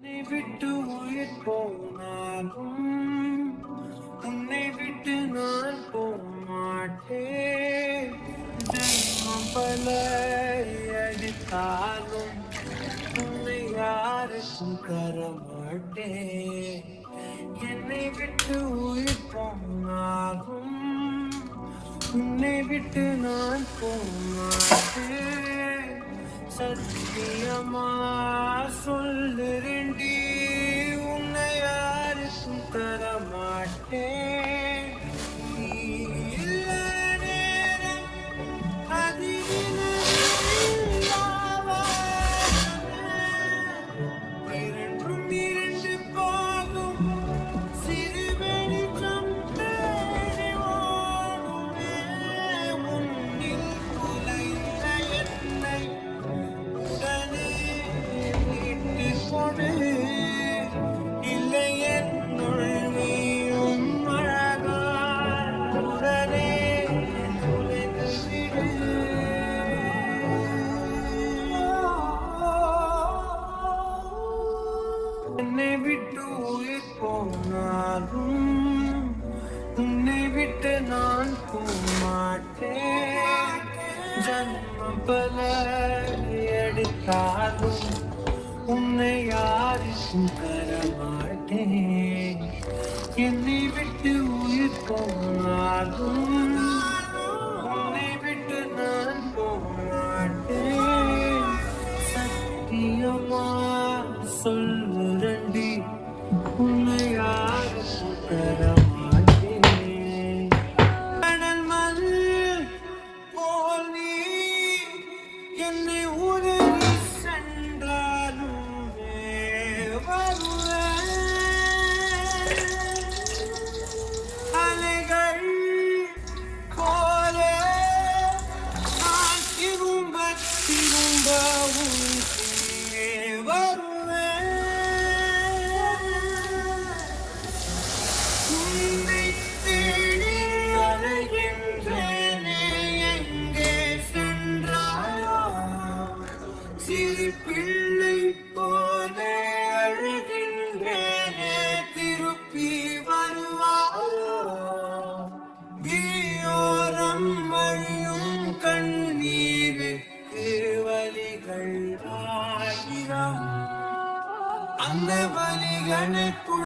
உன்னை விட்டு உயிர் போனாலும் உன்னை விட்டு நான் போமாட்டேன் பல அடித்தாலும் உன்னை யாருக்கும் கரமாட்டேன் என்னை விட்டு உயிர் போனாலும் உன்னை விட்டு நான் போமாட்டேன் சத்தியமா சொல்லுறேன்டி. உன்னை விட்டு உயிர் போனாலும் உன்னை விட்டு நான் போமாட்டேன் ஜன்ம பல எடுத்தாலும் உன்னை யாருக்கும் தரமாட்டேன். என்னை விட்டு உயிர் போனாலும் உன்னை விட்டு நான் போமாட்டேன் சத்தியமா சொல் me. the சிறு பிள்ளை போல அழுகின்றேனே திருப்பி வருவாரோ வீயோரம் அழியும் கண்ணீருக்கு வலிகள் ஆயிரம் அந்த வலிகளை